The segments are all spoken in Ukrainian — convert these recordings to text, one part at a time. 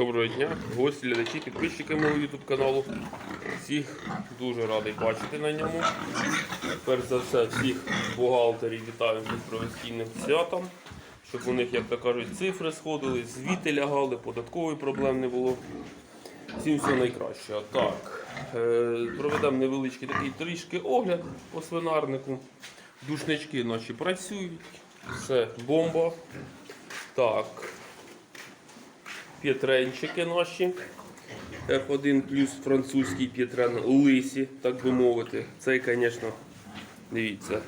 Доброго дня, гості, глядачі, підписчики мого YouTube каналу. Всіх дуже радий бачити на ньому. Перш за все, всіх бухгалтерів вітаю з професійним святом, щоб у них, як то кажуть, цифри сходили, звіти лягали, податкових проблем не було. Всім всього найкращого. Так, е, проведемо невеличкий такий трішки огляд по свинарнику. Душнички наші працюють, все бомба. Так, п'єтренчики наші. F1 плюс французький п'єтрен лисі, так би мовити. Цей, звісно, дивіться.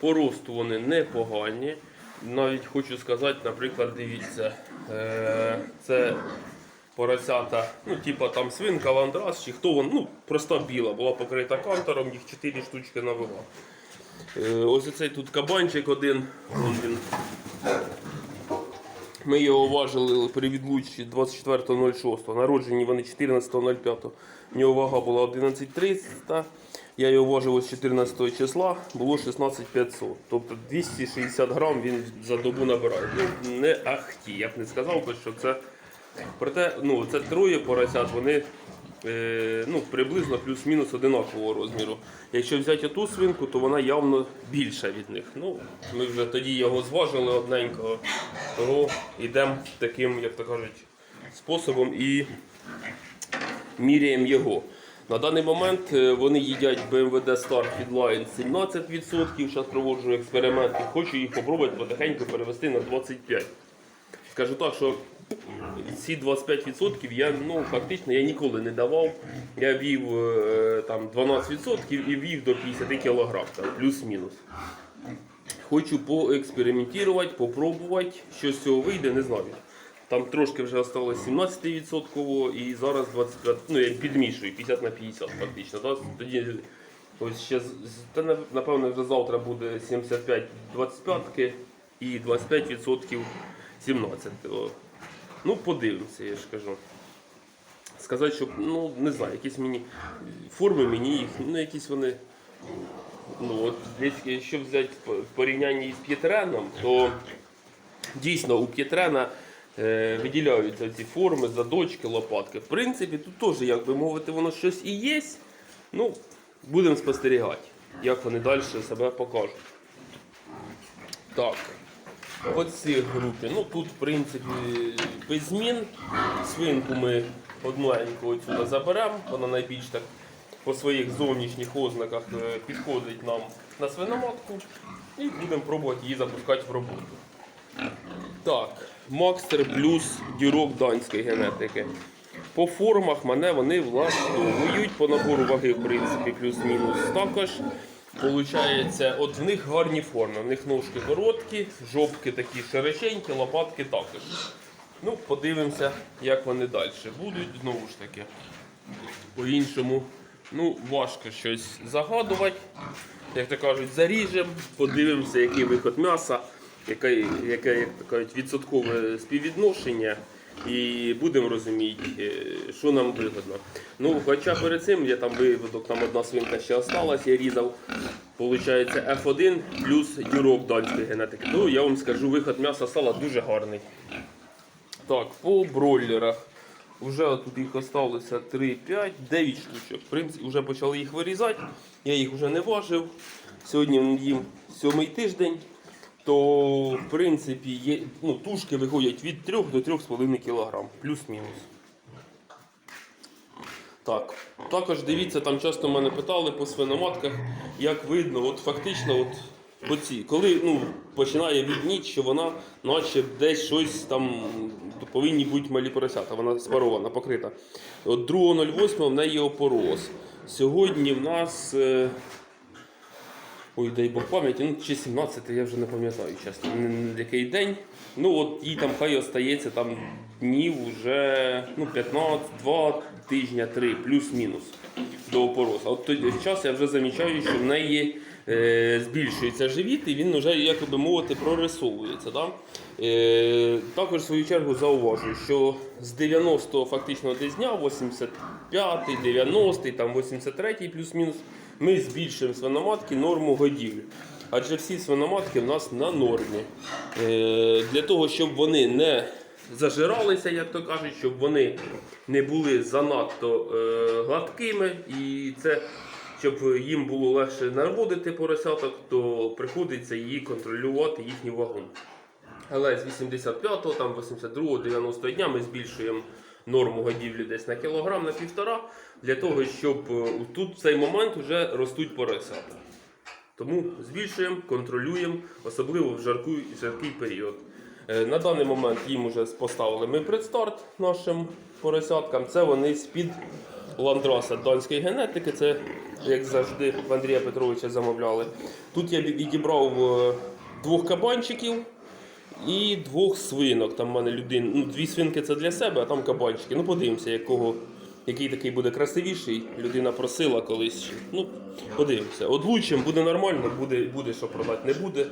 По росту вони непогані. Навіть хочу сказати, наприклад, дивіться, е, це поросята, ну, типа там свинка, ландрас, чи хто вон, ну, проста біла, була покрита кантором, їх 4 штучки навела. Е, Ось оцей тут кабанчик один. він. Ми його уважили при відлучці 24.06. Народжені вони 14.05. У нього вага була 11.300. Я його важив ось 14 числа, було 16,500. Тобто 260 грам він за добу набирає. Ну, не ахті. Я б не сказав що це. Проте, ну, це троє поросят, вони ну, приблизно плюс-мінус одинакового розміру. Якщо взяти ту свинку, то вона явно більша від них. Ну, ми вже тоді його зважили одненького, того йдемо таким, як то кажуть, способом і міряємо його. На даний момент е, вони їдять BMW Star Feedline 17%. Зараз проводжу експеримент і хочу їх спробувати потихеньку перевести на 25%. Скажу так, що ці 25% я ну, фактично я ніколи не давав. Я вів е, там 12% і вів до 50 кг, плюс-мінус. Хочу поекспериментувати, попробувати, що з цього вийде, не знаю. Там трошки вже осталось 17% і зараз 25, ну я підмішую 50 на 50 фактично. Да? Тоді ось ще та, напевно вже завтра буде 75 25 і 25% 17. Ну, подивимося, я ж кажу. Сказати, що ну не знаю, якісь мені форми мені їх, ну якісь вони. Ну от якщо взяти в порівнянні з П'єтреном, то дійсно у П'єтрена е, виділяються ці форми, задочки, лопатки. В принципі, тут теж, як би мовити, воно щось і є. Ну, будемо спостерігати, як вони далі себе покажуть. Так. По цій групі. Ну тут, в принципі, без змін. Свинку ми одненьку отсюди заберемо. Вона найбільш так по своїх зовнішніх ознаках е, підходить нам на свиноматку. І будемо пробувати її запускати в роботу. Так, Макстер плюс дірок данської генетики. По формах мене вони влаштовують. По набору ваги, в принципі, плюс-мінус також. Получається, от в них гарні форми. В них ножки короткі, жопки такі широченькі, лопатки також. Ну, подивимося, як вони далі будуть. Знову ж таки, по-іншому. Ну, важко щось загадувати. Як то кажуть, заріжемо, подивимося, який виход м'яса, яке, яке як то кажуть, відсоткове співвідношення. І будемо розуміти, е, що нам вигодно. Ну, хоча перед цим я там виводок, там одна свинка ще осталась, я різав. Получається F1 плюс дюрок данської генетики. То я вам скажу, виход м'яса сала дуже гарний. Так, по бройлерах. Вже тут їх осталося 3, 5, 9 штучок. В принципі, вже почали їх вирізати. Я їх вже не важив. Сьогодні їм сьомий тиждень. То, в принципі, є, ну, тушки виходять від 3 до 3,5 кг, плюс-мінус. Так, також дивіться, там часто мене питали по свиноматках, як видно, от фактично, от по цій, коли ну, починає відніти, що вона наче десь щось там повинні бути малі поросята, вона спарована, покрита. От 2.08 в неї опороз. Сьогодні в нас. Ой, дай Бог пам'яті, ну чи 17, я вже не пам'ятаю, чесно, який день. Ну от їй там хай остається там днів вже ну, 15, 2 тижня, 3, плюс-мінус до опоросу. От тоді час я вже замічаю, що в неї е, збільшується живіт і він вже, як би мовити, прорисовується. Да? Е, також в свою чергу зауважую, що з 90 фактично десь дня, 85, 90, там 83 плюс-мінус, ми збільшуємо свиноматки норму годівлі. адже всі свиноматки в нас на нормі. Е, Для того, щоб вони не зажиралися, як то кажуть, щоб вони не були занадто е, гладкими, і це, щоб їм було легше наводити поросяток, то приходиться її контролювати їхню вагу. Але з 85-го, там 82-го, 90-го дня ми збільшуємо норму годівлі десь на кілограм, на півтора, для того, щоб е, тут в цей момент вже ростуть поросята. Тому збільшуємо, контролюємо, особливо в жаркий, жаркий період. Е, На даний момент їм вже поставили ми предстарт нашим поросяткам. Це вони з-під ландраса данської генетики. Це, як завжди, в Андрія Петровича замовляли. Тут я відібрав е, двох кабанчиків і двох свинок. Там в мене людин, ну, дві свинки це для себе, а там кабанчики. Ну, подивимося, якого, який такий буде красивіший. Людина просила колись. Ну, подивимося. Одлучимо, буде нормально, буде, буде що продати, не буде.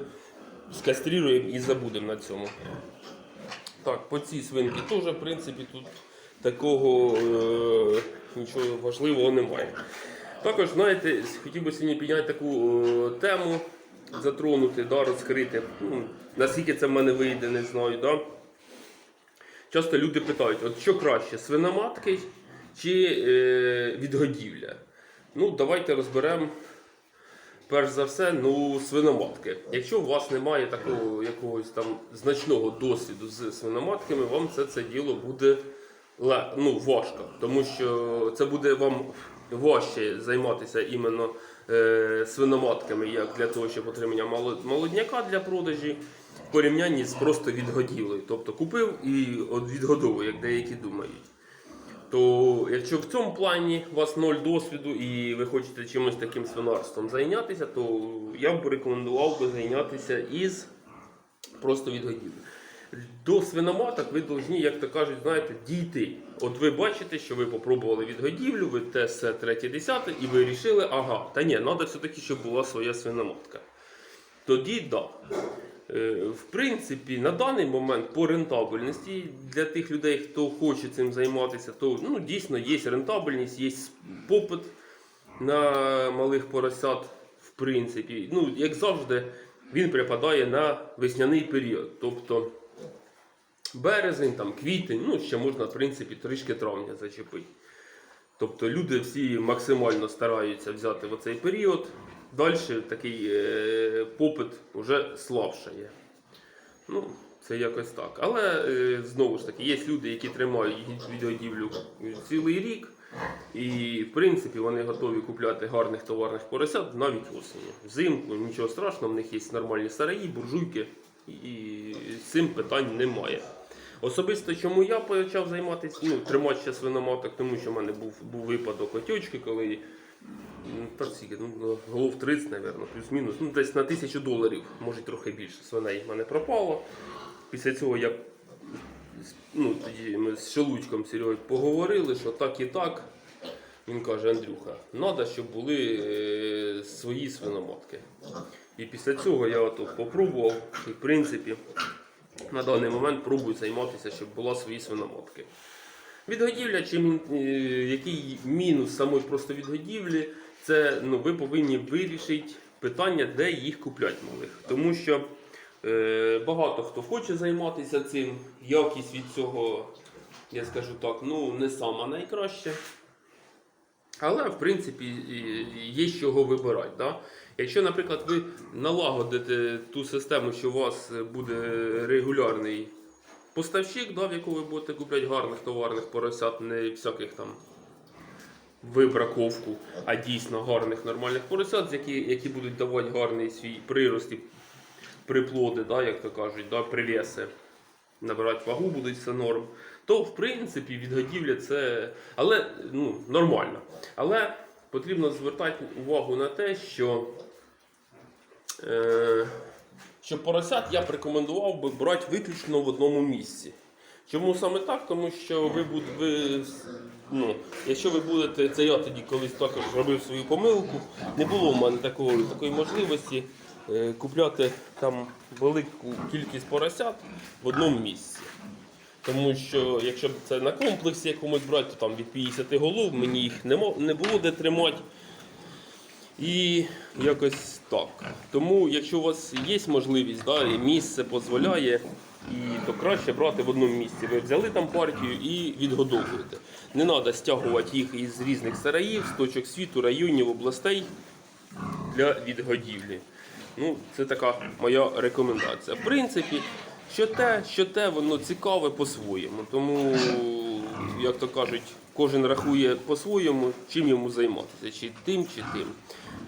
Скастріруємо і забудемо на цьому. Так, по цій свинці теж, в принципі, тут такого е, нічого важливого немає. Також, знаєте, хотів би сьогодні підняти таку е, тему, затронути, да, розкрити. Ну, наскільки це в мене вийде, не знаю. Да? Часто люди питають, от що краще, свиноматки чи е, відгодівля? Ну, давайте розберемо перш за все, ну, свиноматки. Якщо у вас немає такого якогось там значного досвіду з свиноматками, вам це, це діло буде ну, важко, тому що це буде вам важче займатися іменно е, свиноматками, як для того, щоб отримання молодняка для продажі, в порівнянні з просто відгодівлею. Тобто купив і от відгодовую, як деякі думають. То якщо в цьому плані у вас ноль досвіду і ви хочете чимось таким свинарством зайнятися, то я б рекомендував би зайнятися із просто відгодівлі. До свиноматок ви повинні, як то кажуть, знаєте, дійти. От ви бачите, що ви попробували відгодівлю, ви те все третє, десяте, і ви вирішили, ага, та ні, треба все-таки, щоб була своя свиноматка. Тоді так. Да. Е, В принципі, на даний момент по рентабельності для тих людей, хто хоче цим займатися, то ну, дійсно є рентабельність, є попит на малих поросят. В принципі, ну, як завжди, він припадає на весняний період. Тобто березень, там, квітень, ну ще можна, в принципі, трішки травня зачепити. Тобто люди всі максимально стараються взяти в цей період. Далі такий е, попит вже слабшає. Ну, це якось так. Але е, знову ж таки, є люди, які тримають відгодівлю цілий рік. І в принципі вони готові купляти гарних товарних поросят навіть осені. Взимку нічого страшного, в них є нормальні сараї, буржуйки, і з цим питань немає. Особисто чому я почав займатися, ну, тримати ще свиноматок, тому що в мене був, був випадок отючки, коли скільки, ну, голов 30, мабуть, плюс-мінус, ну, десь на тисячу доларів, може трохи більше свиней в мене пропало. Після цього я ну, тоді ми з Шелудьком Серегою поговорили, що так і так. Він каже, Андрюха, треба, щоб були е, свої свиноматки. І після цього я ото попробував, і в принципі на даний момент пробую займатися, щоб була свої свиноматки. Відгодівля, чим, е, який мінус самої просто відгодівлі, це ну, ви повинні вирішити питання, де їх купляти малих. Тому що е, багато хто хоче займатися цим, якість від цього, я скажу так, ну не сама найкраща. Але, в принципі, є з чого вибирати. Да? Якщо, наприклад, ви налагодите ту систему, що у вас буде регулярний поставщик, да, в якого ви будете купляти гарних товарних поросят, не всяких там вибраковку, а дійсно гарних нормальних поросят, які, які будуть давати гарний свій прирост і приплоди, да, як то кажуть, да, привеси, набирати вагу будуть все норм, то в принципі відгодівля це але, ну, нормально. Але потрібно звертати увагу на те, що е, що поросят я б рекомендував би брати виключно в одному місці. Чому саме так? Тому що ви будете, ну, якщо ви будете, це я тоді колись також робив свою помилку, не було в мене такої, такої можливості е, купляти там велику кількість поросят в одному місці. Тому що якщо б це на комплексі якомусь брати, то там від 50 голов мені їх не, не було де тримати. І якось так. Тому, якщо у вас є можливість, да, і місце дозволяє, і то краще брати в одному місці. Ви взяли там партію і відгодовуєте. Не треба стягувати їх із різних сараїв, з точок світу, районів, областей для відгодівлі. Ну, це така моя рекомендація. В принципі, що те, що те, воно цікаве по-своєму. Тому, як то кажуть, кожен рахує по-своєму, чим йому займатися, чи тим, чи тим.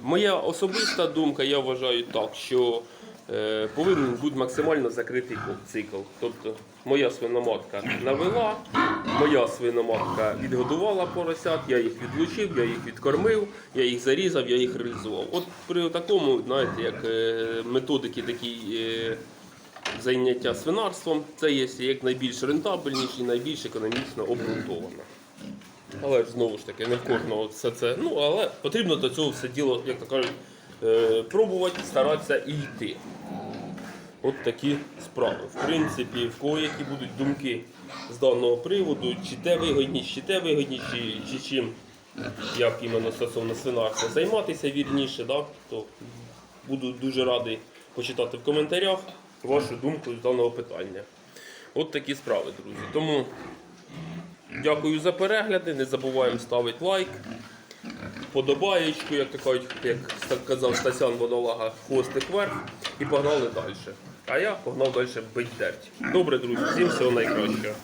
Моя особиста думка, я вважаю так, що е, повинен бути максимально закритий цикл. Тобто моя свиноматка навела, моя свиноматка відгодувала поросят, я їх відлучив, я їх відкормив, я їх зарізав, я їх реалізував. От при такому, знаєте, як е, методики такі. Е, Заняття свинарством це є як найбільш рентабельніше і найбільш економічно обґрунтовано. Але ж знову ж таки, не в кожного все це. Ну, але потрібно до цього все діло, як то кажуть, е, пробувати, старатися і йти. От такі справи. В принципі, в кого які будуть думки з даного приводу, чи те вигідніше, чи те вигідніше, чи, чи чим, як іменно стосовно свинарства займатися вірніше, да? то буду дуже радий почитати в коментарях вашу думку з даного питання. От такі справи, друзі. Тому дякую за перегляди. Не забуваємо ставити лайк, подобаєчку, як то кажуть, як казав Стасян Водолага, хвостик вверх і погнали далі. А я погнав далі бить дерть. Добре, друзі, всім всього найкращого.